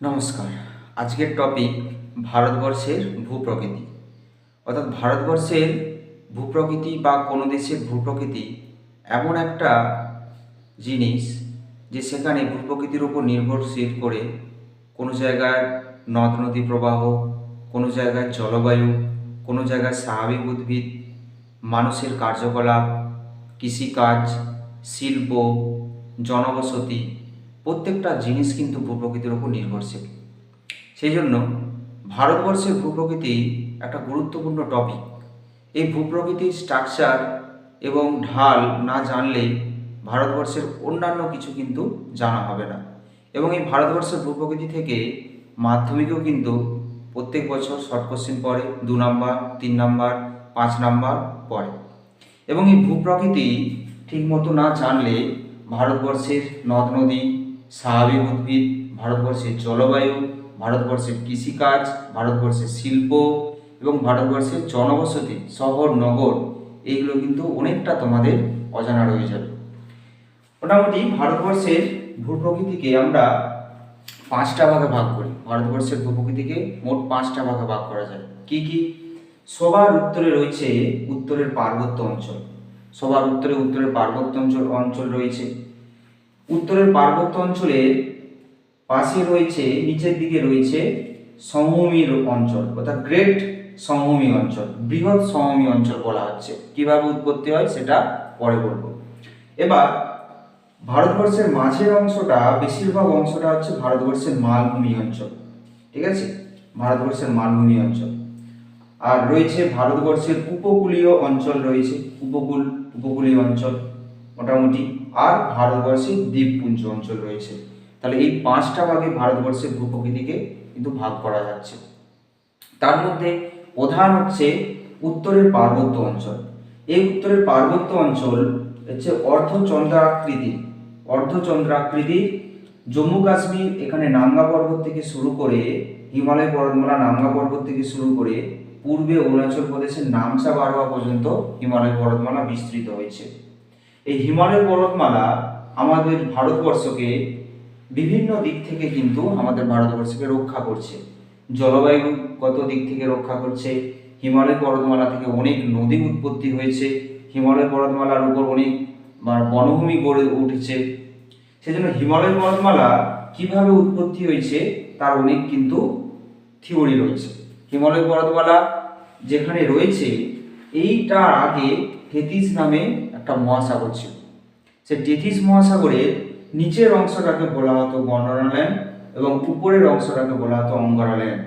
নমস্কার। আজকের টপিক ভারতবর্ষের ভূপ্রকৃতি। অর্থাৎ ভারতবর্ষের ভূপ্রকৃতি বা কোনো দেশের ভূপ্রকৃতি এমন একটা জিনিস যে সেখানে ভূপ্রকৃতির উপর নির্ভরশীল করে কোনো জায়গার নদ, নদী প্রবাহ, কোনো জায়গার জলবায়ু, কোনো জায়গার স্বাভাবিক উদ্ভিদ, মানুষের কার্যকলাপ, কৃষিকাজ, শিল্প, জনবসতি প্রত্যেকটা জিনিস কিন্তু ভূপ্রকৃতির উপর নির্ভরশীল। সেই জন্য ভারতবর্ষের ভূপ্রকৃতি একটা গুরুত্বপূর্ণ টপিক এই ভূপ্রকৃতির স্ট্রাকচার এবং ঢাল না জানলে ভারতবর্ষের অন্যান্য কিছু কিন্তু জানা হবে না। এবং এই ভারতবর্ষের ভূপ্রকৃতি থেকে মাধ্যমিকেও কিন্তু প্রত্যেক বছর শর্ট কোশ্চেন পড়ে, দু নাম্বার তিন নাম্বার পাঁচ নাম্বার পড়ে। এবং এই ভূপ্রকৃতি ঠিকমতো না জানলে ভারতবর্ষের নদ নদী স্বাভাবিক উদ্ভিদ, ভারতবর্ষের জলবায়ু, ভারতবর্ষের কৃষিকাজ, ভারতবর্ষের শিল্প এবং ভারতবর্ষের জনবসতি, শহর, নগর, এইগুলো কিন্তু অনেকটা তোমাদের অজানা রয়ে যাবে। মোটামুটি ভারতবর্ষের ভূপ্রকৃতিকে আমরা পাঁচটা ভাগে ভাগ করি। ভারতবর্ষের ভূপ্রকৃতিকে মোট পাঁচটা ভাগে ভাগ করা যায়। কি কি? সবার উত্তরে রয়েছে উত্তরের পার্বত্য অঞ্চল। সবার উত্তরে উত্তরের পার্বত্য অঞ্চল অঞ্চল রয়েছে। উত্তরের পার্বত্য অঞ্চলের পাশে রয়েছে, নিচের দিকে রয়েছে সমভূমির অঞ্চল, অর্থাৎ গ্রেট সমভূমি অঞ্চল, বৃহৎ সমভূমি অঞ্চল বলা হচ্ছে। কীভাবে উৎপত্তি হয় সেটা পরে বলব। এবার, ভারতবর্ষের মাঝের অংশটা, বেশিরভাগ অংশটা হচ্ছে ভারতবর্ষের মালভূমি অঞ্চল। ঠিক আছে? ভারতবর্ষের মালভূমি অঞ্চল। আর রয়েছে ভারতবর্ষের উপকূলীয় অঞ্চল রয়েছে, উপকূল, উপকূলীয় অঞ্চল। মোটামুটি আর ভারতবর্ষের দ্বীপপুঞ্জ অঞ্চল রয়েছে। তাহলে এই পাঁচটা ভাগে ভারতবর্ষের ভূপ্রকৃতিকে কিন্তু ভাগ করা যাচ্ছে। তার মধ্যে প্রধান হচ্ছে উত্তরের পার্বত্য অঞ্চল। এই উত্তরের পার্বত্য অঞ্চল হচ্ছে অর্ধচন্দ্রাকৃতির অর্ধচন্দ্রাকৃতির জম্মু কাশ্মীর এখানে নাঙ্গা পর্বত থেকে শুরু করে হিমালয় পর্বতমালা নাঙ্গা পর্বত থেকে শুরু করে পূর্বে অরুণাচল প্রদেশের নামসা বারোয়া পর্যন্ত হিমালয় পর্বতমালা বিস্তৃত হয়েছে। এই হিমালয় পর্বতমালা আমাদের ভারতবর্ষকে বিভিন্ন দিক থেকে কিন্তু আমাদের ভারতবর্ষকে রক্ষা করছে। জলবায়ুগত দিক থেকে রক্ষা করছে। হিমালয় পর্বতমালা থেকে অনেক নদী উৎপত্তি হয়েছে। হিমালয় পর্বতমালার উপর অনেক বনভূমি গড়ে উঠেছে। সেজন্য হিমালয় পর্বতমালা কীভাবে উৎপত্তি হয়েছে তার অনেক কিন্তু থিওরি রয়েছে। হিমালয় পর্বতমালা যেখানে রয়েছে এইটার আগে থেতিস নামে একটা মহাসাগর ছিল। সে টেথিস মহাসাগরের নিচের অংশটাকে বলা হতো গন্ডারাল্যান্ড এবং উপরের অংশটাকে বলা হতো অঙ্গারাল্যান্ড।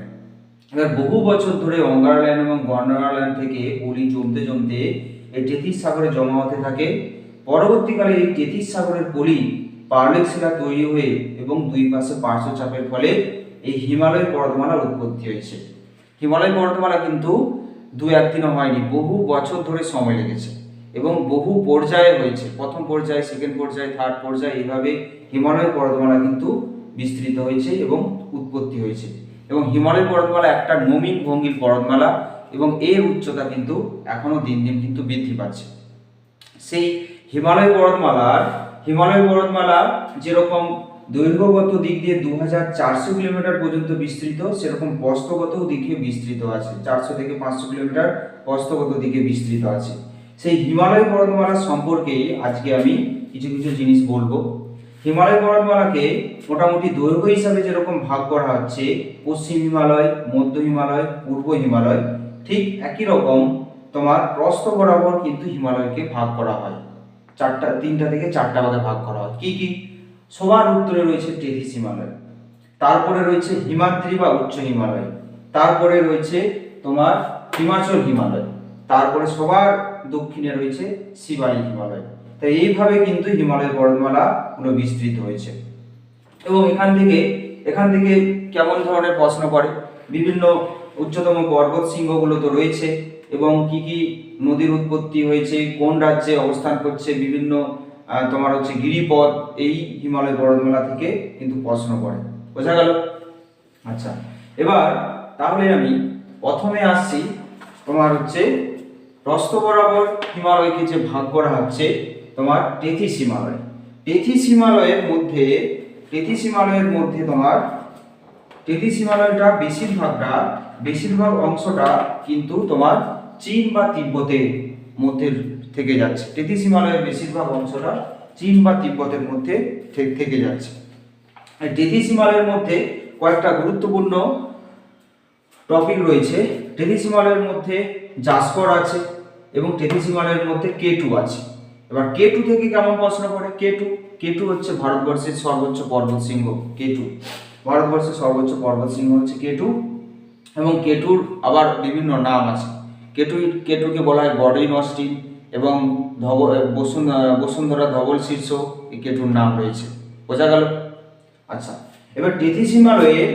এবার বহু বছর ধরে অঙ্গারাল্যান্ড এবং গন্ডারাল্যান্ড থেকে পলি জমতে জমতে এই টেথিস সাগরে জমা হতে থাকে। পরবর্তীকালে এই টেথিস সাগরের পলি পার্লেক শিলা তৈরি হয়ে এবং দুই পাশে পার্শ্ব চাপের ফলে এই হিমালয় পর্বতমালার উৎপত্তি হয়েছে। হিমালয় পর্বতমালা কিন্তু দু একদিনও হয়নি, বহু বছর ধরে সময় লেগেছে এবং বহু পর্যায়ে হয়েছে। প্রথম পর্যায়ে সেকেন্ড পর্যায়ে থার্ড পর্যায়ে এইভাবে হিমালয় পর্বতমালা কিন্তু বিস্তৃত হয়েছে এবং উৎপত্তি হয়েছে। এবং হিমালয় পর্বতমালা একটা নমিন ভঙ্গির পর্বতমালা এবং এর উচ্চতা কিন্তু এখনও দিন দিন কিন্তু বৃদ্ধি পাচ্ছে। সেই হিমালয় পর্বতমালার হিমালয় পর্বতমালা যেরকম দৈর্ঘ্যগত দিক দিয়ে দু হাজার চারশো কিলোমিটার পর্যন্ত বিস্তৃত, সেরকম প্রস্থগত দিকে বিস্তৃত আছে। চারশো থেকে পাঁচশো কিলোমিটার প্রস্থগত দিকে বিস্তৃত আছে। সেই হিমালয় পর্বতমালা সম্পর্কে আজকে আমি কিছু কিছু জিনিস বলব। হিমালয় পর্বতমালাকে মোটামুটি দৈর্ঘ্য হিসাবে যেরকম ভাগ করা হচ্ছে, পশ্চিম হিমালয়, মধ্য হিমালয়, পূর্ব হিমালয়, ঠিক একই রকম তোমার প্রস্থ বরাবর কিন্তু হিমালয়কে ভাগ করা হয়। চারটা, তিনটা থেকে চারটা ভাগে ভাগ করা হয়। কি কি? সবার উত্তরে রয়েছে টেথিস হিমালয়। তারপরে রয়েছে হিমাদ্রি বা উচ্চ হিমালয়। তারপরে রয়েছে তোমার হিমাচল হিমালয়। তারপরে সবার দক্ষিণে রয়েছে শিবালিক হিমালয়। তো এইভাবে কিন্তু হিমালয় পর্বতমালা গুলো বিস্তৃত হয়েছে। এবং এখান থেকে এখান থেকে কেমন ধরনের প্রশ্ন করে? বিভিন্ন উচ্চতম পর্বত শৃঙ্গগুলো তো রয়েছে। এবং কি কি নদীর উৎপত্তি হয়েছে? কোন রাজ্যে অবস্থান করছে? বিভিন্ন তোমার হচ্ছে গিরিপথ, এই হিমালয় পর্বতমালা থেকে কিন্তু প্রশ্ন করে বোঝা গেল? আচ্ছা এবার তাহলে আমি প্রথমে আসছি তোমার হচ্ছে প্রস্থ বরাবর হিমালয়কে যে ভাগ করা হচ্ছে, তোমার টেথিস হিমালয়। টেথিস হিমালয়ের মধ্যে টেথিস হিমালয়ের মধ্যে তোমার তেথিস হিমালয়টা বেশিরভাগটা, বেশিরভাগ অংশটা কিন্তু তোমার চীন বা তিব্বতের মধ্যে থেকে যাচ্ছে। তেথিস হিমালয়ের বেশিরভাগ অংশটা চীন বা তিব্বতের মধ্যে থেকে যাচ্ছে। তেথিস হিমালয়ের মধ্যে কয়েকটা গুরুত্বপূর্ণ টপিক রয়েছে। টেথিস হিমালয়ের মধ্যে জাসকর আছে এবং টেথিস হিমালয়ের মধ্যে কে টু আছে। এবার কে টু থেকে কেমন প্রশ্ন পড়ে? কে টু কে টু হচ্ছে ভারতবর্ষের সর্বোচ্চ পর্বত শৃঙ্গ কে টু ভারতবর্ষের সর্বোচ্চ পর্বত সিংহ হচ্ছে কে টু এবং কেটুর আবার বিভিন্ন নাম আছে। কেটু কেটুকে বলা হয় গডইন অস্টিন এবং ধব বসুন বসুন্ধরা ধবল শীর্ষ এই কেটুর নাম রয়েছে। বোঝা গেল? আচ্ছা এবার টেথিস হিমালয়ের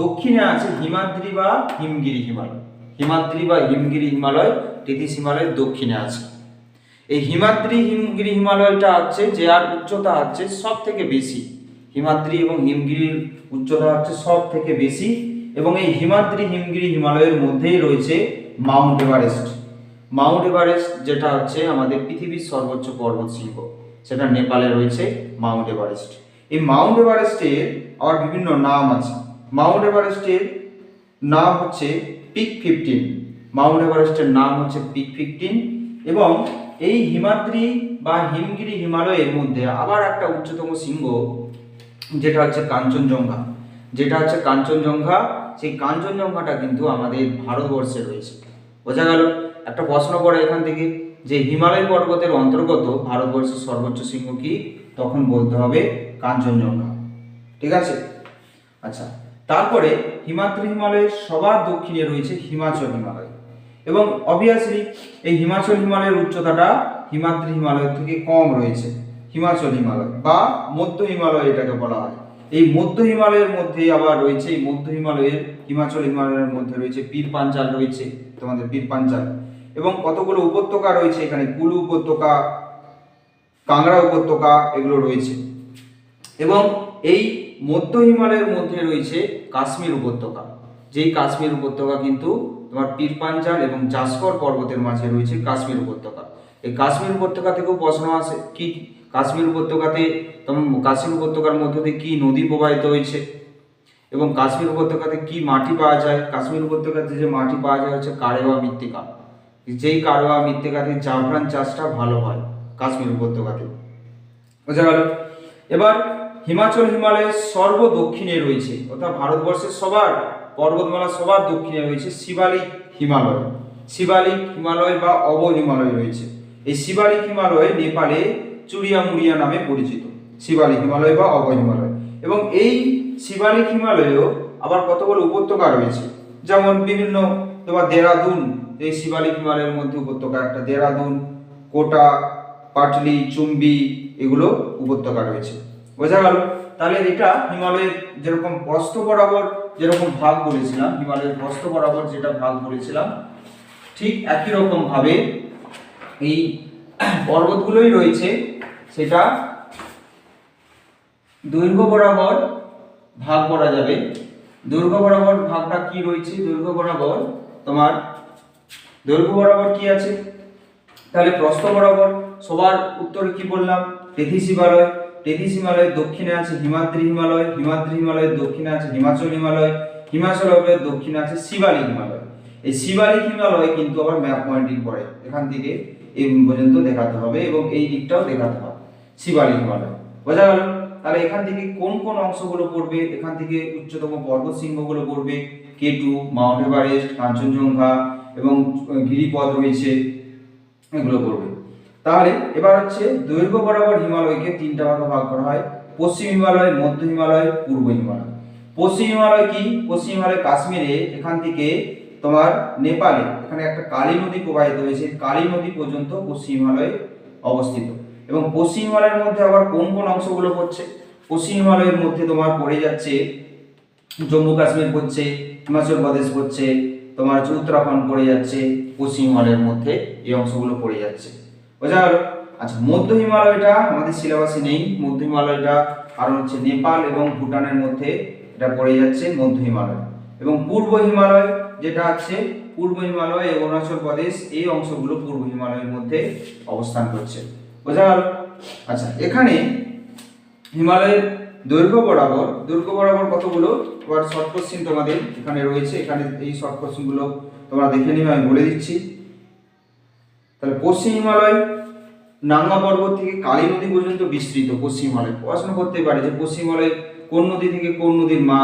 দক্ষিণে আছে হিমাদ্রি বা হিমগিরি হিমালয়। হিমাদ্রি বা হিমগিরি হিমালয় টেথিস হিমালয়ের দক্ষিণে আছে। এই হিমাদ্রি হিমগিরি হিমালয়টা হচ্ছে যে আর উচ্চতা হচ্ছে সব থেকে বেশি। হিমাদ্রি এবং হিমগিরির উচ্চতা হচ্ছে সব থেকে বেশি এবং এই হিমাদ্রি হিমগিরি হিমালয়ের মধ্যেই রয়েছে মাউন্ট এভারেস্ট। মাউন্ট এভারেস্ট, যেটা হচ্ছে আমাদের পৃথিবীর সর্বোচ্চ পর্বত শৃঙ্গ সেটা নেপালে রয়েছে মাউন্ট এভারেস্ট। এই মাউন্ট এভারেস্টের আবার বিভিন্ন নাম আছে। মাউন্ট এভারেস্টের নাম হচ্ছে পিক ফিফটিন। মাউন্ট এভারেস্টের নাম হচ্ছে পিক ফিফটিন এবং এই হিমাদ্রি বা হিমগিরি হিমালয়ের মধ্যে আবার একটা উচ্চতম শৃঙ্গ, যেটা হচ্ছে কাঞ্চনজঙ্ঘা। যেটা হচ্ছে কাঞ্চনজঙ্ঘা, সেই কাঞ্চনজঙ্ঘাটা কিন্তু আমাদের ভারতবর্ষে রয়েছে। বোঝা গেল? একটা প্রশ্ন পড়ে এখান থেকে যে হিমালয় পর্বতের অন্তর্গত ভারতবর্ষের সর্বোচ্চ শৃঙ্গ কি? তখন বলতে হবে কাঞ্চনজঙ্ঘা। ঠিক আছে? আচ্ছা তারপরে হিমাদ্রি হিমালয়ের সবার দক্ষিণে রয়েছে হিমাচল হিমালয়। এবং অবভিয়াসলি এই হিমাচল হিমালয়ের উচ্চতাটা হিমাদ্রি হিমালয়ের থেকে কম রয়েছে। হিমাচল হিমালয় বা মধ্য হিমালয় এটাকে বলা হয়। এই মধ্য হিমালয়ের মধ্যে আবার রয়েছে, এই মধ্য হিমালয়ের, হিমাচল হিমালয়ের মধ্যে রয়েছে পীর পাঞ্চাল রয়েছে। তোমাদের পীর পাঞ্চাল এবং কতগুলো উপত্যকা রয়েছে এখানে? কুলু উপত্যকা, কাংড়া উপত্যকা এগুলো রয়েছে। এবং এই মধ্য হিমালয়ের মধ্যে রয়েছে কাশ্মীর উপত্যকা। যেই কাশ্মীর উপত্যকা কিন্তু তোমার পীর পাঞ্জাল এবং জাসকর পর্বতের মাঝে রয়েছে কাশ্মীর উপত্যকা। এই কাশ্মীর উপত্যকা থেকেও প্রশ্ন আসে, কি কাশ্মীর উপত্যকাতে কাশ্মীর উপত্যকার মধ্য দিয়ে কি নদী প্রবাহিত হয়েছে? এবং কাশ্মীর উপত্যকাতে কি মাটি পাওয়া যায়? কাশ্মীর উপত্যকাতে যে মাটি পাওয়া যায় হচ্ছে কারেওয়া মৃত্তিকা। যেই কারেওয়া মৃত্তিকাতে জাফরান চাষটা ভালো হয়, কাশ্মীর উপত্যকাতে। বোঝা গেল? এবার হিমাচল হিমালয়ের সর্ব দক্ষিণে রয়েছে, অর্থাৎ ভারতবর্ষের সবার, পর্বতমালা সবার দক্ষিণে রয়েছে শিবালিক হিমালয়। শিবালিক হিমালয় বা অব হিমালয় রয়েছে। এই শিবালিক হিমালয় নেপালে চুরিয়া মুড়িয়া নামে পরিচিত। শিবালিক হিমালয় বা অব হিমালয়। এবং এই শিবালিক হিমালয়েও আবার কতগুলো উপত্যকা রয়েছে? যেমন বিভিন্ন তোমার দেরাদুন, এই শিবালিক হিমালয়ের মধ্যে উপত্যকা, একটা দেরাদুন, কোটা, পাটলি, চুম্বি, এগুলো উপত্যকা রয়েছে। বোঝা গেল? তাহলে এটা হিমালয়ের যেরকম প্রস্থ বরাবর যেরকম ভাগ বলেছিলাম, হিমালয়ের প্রস্থ বরাবর যেটা ভাগ বলেছিলাম, ঠিক একই রকম ভাবে এই পর্বতগুলোই রয়েছে, সেটা দৈর্ঘ্য বরাবর ভাগ করা যাবে। দৈর্ঘ্য বরাবর ভাগটা কি রয়েছে? দৈর্ঘ্য বরাবর তোমার দৈর্ঘ্য বরাবর কি আছে? তাহলে প্রস্থ বরাবর সবার উত্তরে কি বললাম? টেথিস হিমালয় টেথিস হিমালয়ের দক্ষিণে আছে হিমাদ্রি হিমালয়, হিমাদ্রি হিমালয়ের দক্ষিণে আছে হিমাচল হিমালয়, হিমাচল দক্ষিণে আছে শিবালিক হিমালয়। এই শিবালিক হিমালয় কিন্তু আবার ম্যাপ পয়েন্টিং করে এখান থেকে এই পর্যন্ত দেখাতে হবে এবং এই দিকটাও দেখাতে হবে। শিবালিক হিমালয়। বোঝা গেল? তাহলে এখান থেকে কোন কোন অংশগুলো পড়বে? এখান থেকে উচ্চতম পর্বত শৃঙ্গগুলো পড়বে। কেটু, মাউন্ট এভারেস্ট, কাঞ্চনজঙ্ঘা এবং গিরিপথ রয়েছে, এগুলো করবে। তাহলে এবার হচ্ছে দৈর্ঘ্য বরাবর হিমালয়কে তিনটা ভাগে ভাগ করা হয়। পশ্চিম হিমালয়, মধ্য হিমালয়, পূর্ব হিমালয়। পশ্চিম হিমালয় কি? পশ্চিম হিমালয় কাশ্মীরে, এখান থেকে তোমার নেপালে, এখানে একটা কালী নদী প্রবাহিত হয়েছে। কালী নদী পর্যন্ত পশ্চিম হিমালয়ে অবস্থিত। এবং পশ্চিম হিমালয়ের মধ্যে আবার কোন কোন অংশগুলো পড়ছে? পশ্চিম হিমালয়ের মধ্যে তোমার পড়ে যাচ্ছে জম্মু কাশ্মীর পড়ছে, হিমাচল প্রদেশ পড়ছে, তোমার হচ্ছে উত্তরাখণ্ড পড়ে যাচ্ছে, পশ্চিম হিমালয়ের মধ্যে এই অংশগুলো পড়ে যাচ্ছে। বোঝা গেল আচ্ছা মধ্য হিমালয়টা আমাদের সিলেবাসে নেই, মধ্য হিমালয়টা কারণ হচ্ছে নেপাল এবং ভুটানের মধ্যে এটা পড়ে যাচ্ছে মধ্য হিমালয়। এবং পূর্ব হিমালয় যেটা আছে, পূর্ব হিমালয় এবং অরুণাচল প্রদেশ, এই অংশগুলো পূর্ব হিমালয়ের মধ্যে অবস্থান করছে। বোঝা গেল আচ্ছা এখানে হিমালয়ের দৈর্ঘ্য বরাবর দৈর্ঘ্য বরাবর কতগুলো? এবার শর্ট কোশ্চিন তোমাদের এখানে রয়েছে, এখানে এই শর্ট কোশ্চিনগুলো তোমরা দেখে নিবে, আমি বলে দিচ্ছি। তাহলে পশ্চিম হিমালয় নাঙ্গা পর্বত থেকে কালী নদী পর্যন্ত বিস্তৃত পশ্চিম হিমালয়। পড়াশোনা করতে পারে যে পশ্চিম হিমালয় কোন নদী থেকে কোন নদীর মা,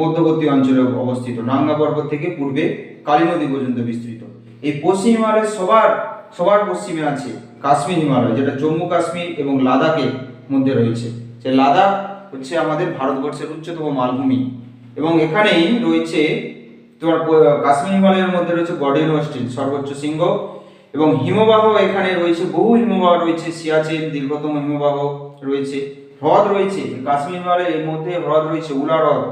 মধ্যবর্তী অঞ্চলে অবস্থিত? নাঙ্গা পর্বত থেকে পূর্বে কালী নদী পর্যন্ত বিস্তৃত। এই পশ্চিম হিমালয় সবার সবার পশ্চিমে আছে কাশ্মীর হিমালয়, যেটা জম্মু কাশ্মীর এবং লাদাখের মধ্যে রয়েছে। যে লাদাখ হচ্ছে আমাদের ভারতবর্ষের উচ্চতম মালভূমি। এবং এখানেই রয়েছে তোমার কাশ্মীর হিমালয়ের মধ্যে রয়েছে গডিয়ন অস্টিন সর্বোচ্চ শৃঙ্গ। এবং হিমবাহ এখানে রয়েছে, বহু হিমবাহ রয়েছে, সিয়াচেন, দীর্ঘতম হিমবাহ রয়েছে, হ্রদ রয়েছে। কাশ্মীর হিমালয়ের এর মধ্যে হ্রদ রয়েছে, উলা হ্রদ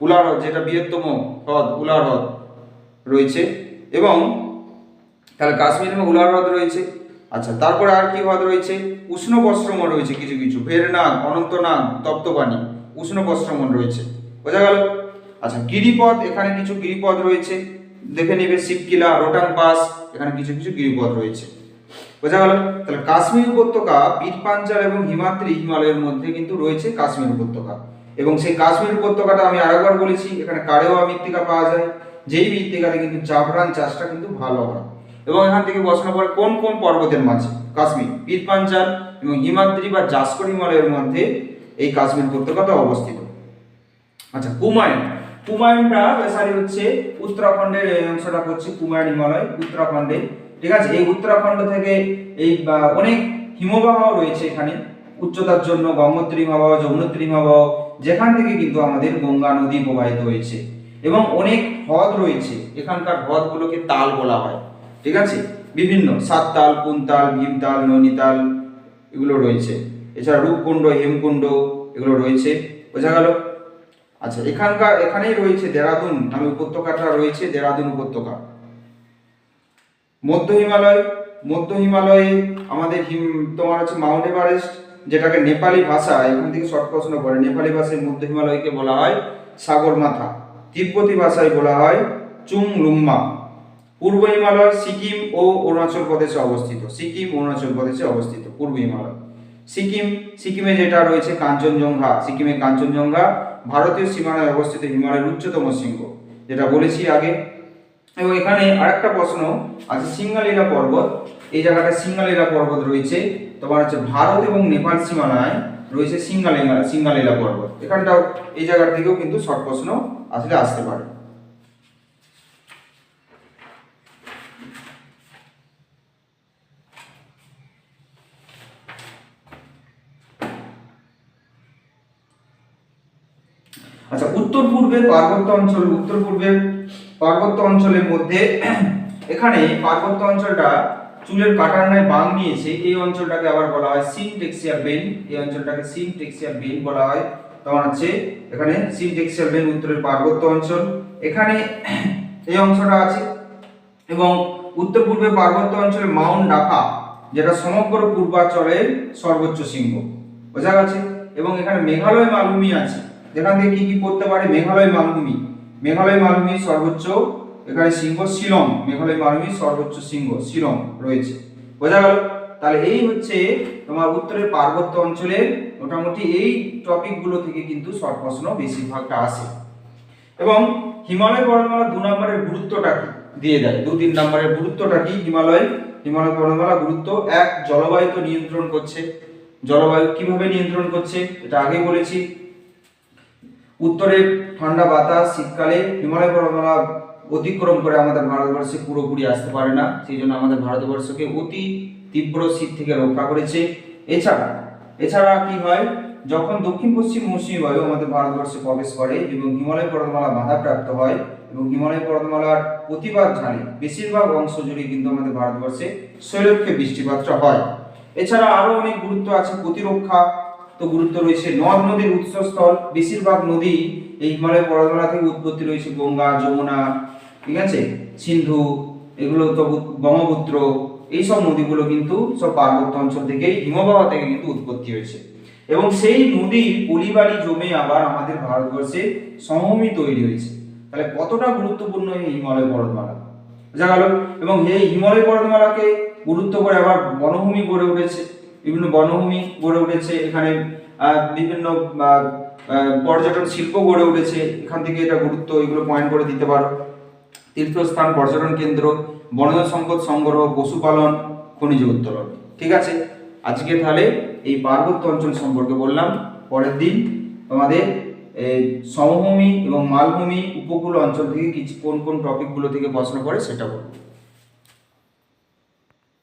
উলা হ্রদ, যেটা বৃহত্তম হ্রদ, উলা হ্রদ রয়েছে। এবং তাহলে কাশ্মীর উলা হ্রদ রয়েছে। আচ্ছা তারপরে আর কি হ্রদ রয়েছে? উষ্ণ বস্ত্রমন রয়েছে কিছু কিছু। ভেরনাগ, অনন্তনাগ তপ্তপানি উষ্ণ বস্ত্রমন রয়েছে। বোঝা গেল? আচ্ছা গিরিপথ, এখানে কিছু গিরিপথ রয়েছে। দেখে নিবে শিবকিলা রোটাং পাস, এখানে কিছু কিছু গিরিপথ রয়েছে। বোঝা গেল? তাহলে কাশ্মীর উপত্যকা, পীরপাঞ্চাল এবং হিমাদ্রি হিমালয়ের মধ্যে কিন্তু রয়েছে কাশ্মীর উপত্যকা। এবং সেই কাশ্মীর উপত্যকাটা আমি আরেকবার বলেছি, এখানে কারেওয়া মৃত্তিকা পাওয়া যায়। যেই মৃত্তিকাতে কিন্তু জাফরান চাষটা কিন্তু ভালো হয়। এবং এখান থেকে প্রশ্ন পড়ে কোন কোন পর্বতের মাঝে? কাশ্মীর পীরপাঞ্চাল এবং হিমাদ্রি বা জাসকর হিমালয়ের মধ্যে এই কাশ্মীর উপত্যকাটা অবস্থিত। আচ্ছা কুমায়ুন কুমায়ুনটা বেসারি হচ্ছে উত্তরাখণ্ডের, এই অংশটা হচ্ছে কুমায়ুন হিমালয়, উত্তরাখণ্ডে। ঠিক আছে? এই উত্তরাখণ্ড থেকে এই অনেক হিমবাহ রয়েছে এখানে। উচ্চতার জন্য গঙ্গোত্রী হিমবাহ, যমুনোত্রী হিমবাহ, যেখান থেকে কিন্তু আমাদের গঙ্গা নদী প্রবাহিত হয়েছে। এবং অনেক হ্রদ রয়েছে। এখানকার হ্রদগুলোকে তাল বলা হয়। ঠিক আছে? বিভিন্ন, সাততাল, কুন্তাল, ভীমতাল, নৈনিতাল এগুলো রয়েছে। এছাড়া রূপকুণ্ড, হেমকুণ্ড এগুলো রয়েছে। বোঝা গেল? আচ্ছা এখানকার, এখানেই রয়েছে দেরাদুন নামে উপত্যকাটা রয়েছে, দেরাদুন উপত্যকা। মধ্য হিমালয়, মধ্য হিমালয়ে আমাদের হিম, তোমার হচ্ছে মাউন্ট এভারেস্ট, যেটাকে নেপালি ভাষা, এখান থেকে শর্ট প্রশ্ন করে, নেপালি ভাষায় মধ্য হিমালয়কে বলা হয় সাগর মাথা তিব্বতী ভাষায় বলা হয় চুং লুম্মা পূর্ব হিমালয়, সিকিম ও অরুণাচল প্রদেশে অবস্থিত। সিকিম, অরুণাচল প্রদেশে অবস্থিত, পূর্ব হিমালয়। সিকিম, সিকিমে যেটা রয়েছে কাঞ্চনজঙ্ঘা। সিকিমে কাঞ্চনজঙ্ঘা ভারতীয় সীমানায় অবস্থিত হিমালয়ের উচ্চতম শৃঙ্গ, যেটা বলেছি আগে। এবং এখানে আরেকটা প্রশ্ন আছে সিঙ্গালীলা পর্বত। এই জায়গাটা সিঙ্গালীলা পর্বত রয়েছে। তোমার হচ্ছে ভারত এবং নেপাল সীমানায় রয়েছে সিঙ্গালীলা সিঙ্গালীলা পর্বত। এখানটাও এই জায়গার থেকেও কিন্তু শর্ট প্রশ্ন আসলে আসতে পারে। আচ্ছা উত্তর পূর্বের পার্বত্য অঞ্চল, উত্তর পূর্বের পার্বত্য অঞ্চলের মধ্যে এখানে পার্বত্য অঞ্চলটা চুলের কাটার ন্যায় বাং নিয়েছে, এই অঞ্চলটাকে আবার বলা হয় সিন টেক্সিয়ার বেন এই অঞ্চলটাকে সিন টেক্সিয়ার বেন বলা হয়। তোমার হচ্ছে এখানে সিন টেক্সিয়ার বেন উত্তরের পার্বত্য অঞ্চল। এখানে এই অংশটা আছে এবং উত্তর পূর্বে পার্বত্য অঞ্চলে মাউন্ট ডাকা, যেটা সমগ্র পূর্বাঞ্চলের সর্বোচ্চ শৃঙ্গ বোঝা গেছে? এবং এখানে মেঘালয় মালভূমি আছে। যেখান থেকে কি কি করতে পারে? মেঘালয় মালভূমি। মেঘালয় মালভূমির সর্বোচ্চ, এখানে সিংহ শিলং। মেঘালয় মালভূমির সর্বোচ্চ সিংহ শিলং রয়েছে। বোঝা গেল? তাহলে এই হচ্ছে তোমার উত্তরের পার্বত্য অঞ্চলের মোটামুটি এই টপিকগুলো থেকে কিন্তু শর্ট প্রশ্ন বেশিরভাগটা আসে। এবং হিমালয় পর্বতমালা দু নম্বরের গুরুত্বটা কি? দিয়ে দেয়। দু তিন নম্বরের গুরুত্বটা কি? হিমালয় হিমালয় পর্বতমালা গুরুত্ব এক, জলবায়ু তো নিয়ন্ত্রণ করছে। জলবায়ু কীভাবে নিয়ন্ত্রণ করছে? এটা আগে বলেছি। উত্তরের ঠান্ডা বাতাস, শীতকালে হিমালয় পর্বতমালা অতিক্রম করে আমাদের ভারতবর্ষে পুরোপুরি আসতে পারে না। সেই জন্য আমাদের ভারতবর্ষকে অতি তীব্র শীত থেকে রক্ষা করেছে। এছাড়া এছাড়া কি হয়? যখন দক্ষিণ পশ্চিম মৌসুমী বায়ু আমাদের ভারতবর্ষে প্রবেশ করে এবং হিমালয় পর্বতমালা বাধাপ্রাপ্ত হয় এবং হিমালয় পর্বতমালার প্রতিবাদ ঝাড়ে বেশিরভাগ অংশ জুড়ে কিন্তু আমাদের ভারতবর্ষে শৈলক্ষে বৃষ্টিপাতটা হয়। এছাড়া আরও অনেক গুরুত্ব আছে প্রতিরক্ষা তো গুরুত্ব রয়েছে। নদ নদীর উৎসস্থল, বেশিরভাগ নদী এই হিমালয় পর্বতমালা থেকে উৎপত্তি রয়েছে। গঙ্গা, যমুনা, ঠিক আছে? সিন্ধু, এগুলো তো ব্রহ্মপুত্র, এইসব নদীগুলো কিন্তু সব পার্বত্য অঞ্চল থেকে হিমবাহ থেকে কিন্তু উৎপত্তি হয়েছে। এবং সেই নদী পলিবাড়ি জমে আবার আমাদের ভারতবর্ষে সমভূমি তৈরি হয়েছে। তাহলে কতটা গুরুত্বপূর্ণ এই হিমালয় পর্বতমালা? বোঝা গেল। এবং এই হিমালয় পর্বতমালাকে গুরুত্ব করে আবার বনভূমি গড়ে উঠেছে। বিভিন্ন বনভূমি গড়ে উঠেছে, এখানে বিভিন্ন পর্যটন শিল্প গড়ে উঠেছে, এখান থেকে এটা গুরুত্ব, এগুলো পয়েন্ট করে দিতে পারো। তীর্থস্থান, পর্যটন কেন্দ্র, বনজ সম্পদ সংগ্রহ, পশুপালন, খনিজ উত্তোলন। ঠিক আছে? আজকে তাহলে এই পার্বত্য অঞ্চল সম্পর্কে বললাম। পরের দিন তোমাদের সমভূমি এবং মালভূমি উপকূল অঞ্চল থেকে কিছু কোন কোন টপিকগুলো থেকে প্রশ্ন করে সেটা বলব।